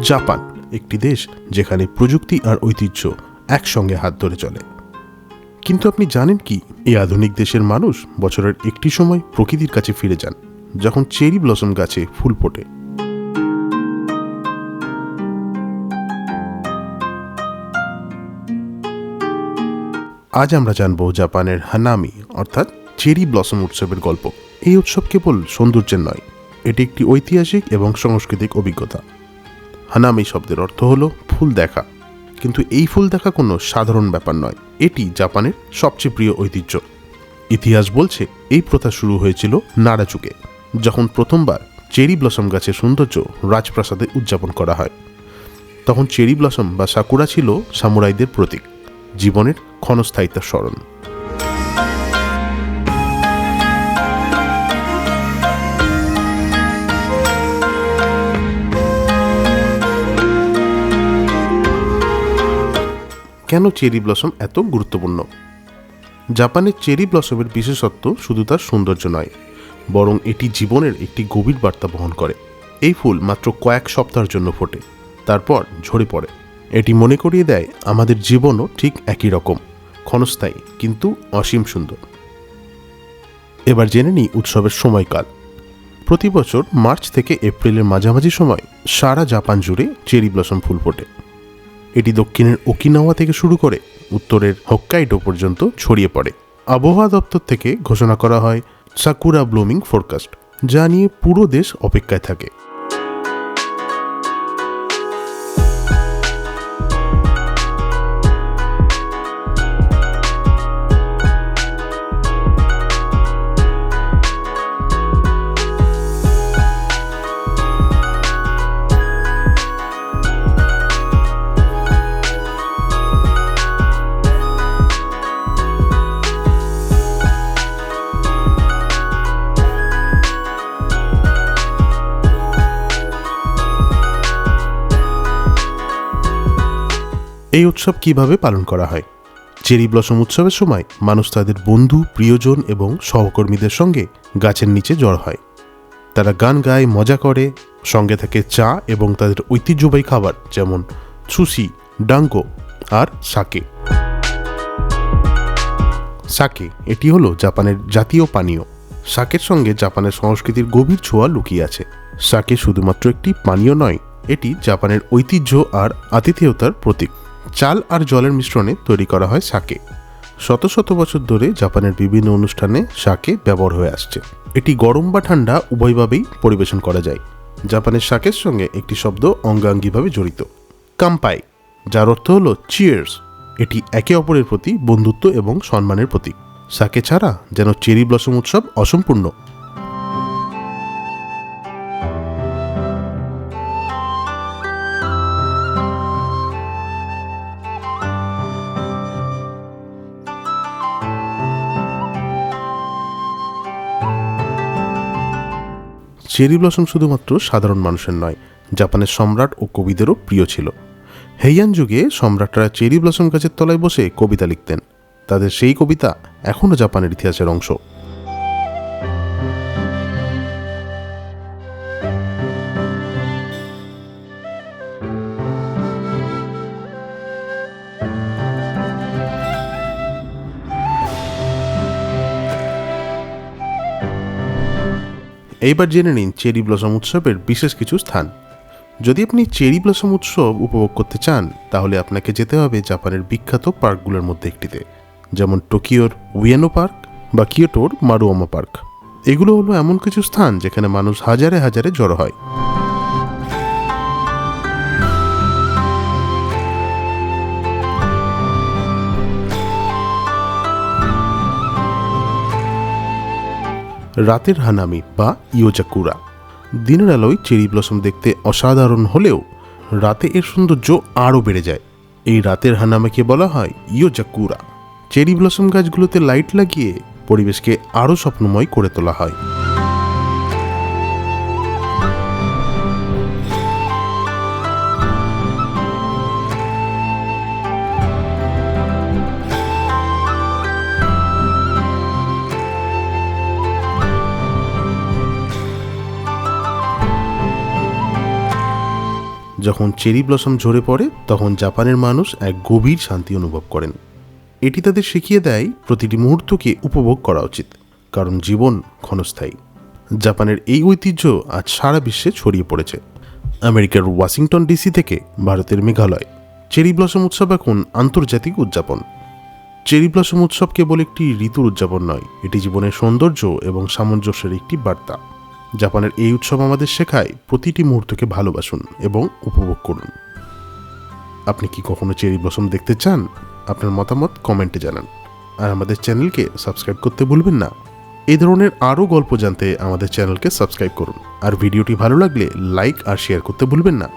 Japan, একটি দেশ যেখানে প্রযুক্তি আর ঐতিহ্য একসঙ্গে হাত ধরে চলে। কিন্তু আপনি জানেন কি, এই আধুনিক দেশের মানুষ বছরের একটি সময় প্রকৃতির কাছে ফিরে যান, যখন চেরি ব্লসম গাছে ফুল ফোটে। আজ আমরা জানব জাপানের হানামি, অর্থাৎ চেরি ব্লসম উৎসবের গল্প। এই উৎসব কেবল সৌন্দর্যের নয়, এটি একটি ঐতিহাসিক এবং সাংস্কৃতিক অভিজ্ঞতা। হানামি শব্দের অর্থ হলো ফুল দেখা। কিন্তু এই ফুল দেখা কোনো সাধারণ ব্যাপার নয়। এটি জাপানের সবচেয়ে প্রিয় ঐতিহ্য। ইতিহাস বলছে, এই প্রথা শুরু হয়েছিল নারাচুকে, যখন প্রথমবার চেরি ব্লসম গাছের সৌন্দর্য রাজপ্রাসাদে উদযাপন করা হয়। তখন চেরি ব্লসম বা সাকুরা ছিল সামুরাইদের প্রতীক, জীবনের ক্ষণস্থায়িত্বের স্মরণ। কেন চেরি ব্লসম এত গুরুত্বপূর্ণ? জাপানের চেরি ব্লসমের বিশেষত্ব শুধু তার সৌন্দর্য নয়, বরং এটি জীবনের একটি গভীর বার্তা বহন করে। এই ফুল মাত্র কয়েক সপ্তাহের জন্য ফোটে, তারপর ঝরে পড়ে। এটি মনে করিয়ে দেয়, আমাদের জীবনও ঠিক একই রকম, ক্ষণস্থায়ী কিন্তু অসীম সুন্দর। এবার জেনে নিই উৎসবের সময়কাল। প্রতি বছর মার্চ থেকে এপ্রিলের মাঝামাঝি সময় সারা জাপান জুড়ে চেরি ব্লসম ফুল ফোটে। এটি দক্ষিণের ওকিনাওয়া থেকে শুরু করে উত্তরের হক্কাইডো পর্যন্ত ছড়িয়ে পড়ে। আবহাওয়া দপ্তর থেকে ঘোষণা করা হয় সাকুরা ব্লুমিং ফোরকাস্ট, যা নিয়ে পুরো দেশ অপেক্ষায় থাকে। এই উৎসব কীভাবে পালন করা হয়? চেরি ব্লসম উৎসবের সময় মানুষ তাদের বন্ধু, প্রিয়জন এবং সহকর্মীদের সঙ্গে গাছের নিচে জড় হয়। তারা গান গায়, মজা করে, সঙ্গে থাকে চা এবং তাদের ঐতিহ্যবাহী খাবার যেমন সুশি, ডাঙ্গো আর সাকে। সাকে, এটি হলো জাপানের জাতীয় পানীয়। সাকের সঙ্গে জাপানের সংস্কৃতির গভীর ছোঁয়া লুকিয়ে আছে। সাকে শুধুমাত্র একটি পানীয় নয়, এটি জাপানের ঐতিহ্য আর আতিথেয়তার প্রতীক। চাল আর জলের মিশ্রণে তৈরি করা হয় সাকে শত শত বছর ধরে জাপানের বিভিন্ন অনুষ্ঠানে সাকে ব্যবহার হয়ে আসছে। এটি গরম বা ঠান্ডা উভয়ভাবেই পরিবেশন করা যায়। জাপানের শাকের সঙ্গে একটি শব্দ অঙ্গাঙ্গিভাবে জড়িত। কাম্পাই, যার অর্থ হল চিয়ার্স এটি একে অপরের প্রতি বন্ধুত্ব এবং সম্মানের প্রতীক। সাকে ছাড়া যেন চেরি ব্লসম উৎসব অসম্পূর্ণ। চেরি ব্লসম শুধুমাত্র সাধারণ মানুষের নয়, জাপানের সম্রাট ও কবিদেরও প্রিয় ছিল। হেইয়ান যুগে সম্রাটরা চেরি ব্লসম গাছের তলায় বসে কবিতা লিখতেন। তাদের সেই কবিতা এখনও জাপানের ইতিহাসের অংশ। এইবার জেনে নিন চেরি ব্লসম উৎসবের বিশেষ কিছু স্থান। যদি আপনি চেরি ব্লসম উৎসব উপভোগ করতে চান, তাহলে আপনাকে যেতে হবে জাপানের বিখ্যাত পার্কগুলোর মধ্যে একটিতে, যেমন টোকিওর উইয়ানো পার্ক বা কিয়োটোর মারুয়ামা পার্ক। এগুলো হলো এমন কিছু স্থান যেখানে মানুষ হাজারে হাজারে জড়ো হয়। রাতের হানামি বা ইয়োজাকুরা। দিনের আলোয় চেরি ব্লসম দেখতে অসাধারণ হলেও রাতে এর সৌন্দর্য আরও বেড়ে যায়। এই রাতের হানামাকে বলা হয় ইয়োজাকুরা। চেরি ব্লসম গাছগুলোতে লাইট লাগিয়ে পরিবেশকে আরও স্বপ্নময় করে তোলা হয়। যখন চেরি ব্লসম ঝরে পড়ে, তখন জাপানের মানুষ এক গভীর শান্তি অনুভব করেন। এটি তাদের শিখিয়ে দেয়, প্রতিটি মুহূর্তকে উপভোগ করা উচিত, কারণ জীবন ক্ষণস্থায়ী। জাপানের এই ঐতিহ্য আজ সারা বিশ্বে ছড়িয়ে পড়েছে। আমেরিকার ওয়াশিংটন ডিসি থেকে ভারতের মেঘালয়। চেরি ব্লসম উৎসব এখন আন্তর্জাতিক উদযাপন। চেরি ব্লসম উৎসব কেবল একটি ঋতুর উদযাপন নয়, এটি জীবনের সৌন্দর্য এবং সামঞ্জস্যের একটি বার্তা। জাপানের এই উৎসব আমাদের শেখায় প্রতিটি মুহূর্তকে ভালোবাসুন এবং উপভোগ করুন। আপনি কি কখনো চেরি ব্লসম দেখতে চান? আপনার মতামত কমেন্টে জানান। আর আমাদের চ্যানেলকে সাবস্ক্রাইব করতে ভুলবেন না। এই ধরনের আরও গল্প জানতে আমাদের চ্যানেলকে সাবস্ক্রাইব করুন। আর ভিডিওটি ভালো লাগলে লাইক আর শেয়ার করতে ভুলবেন না।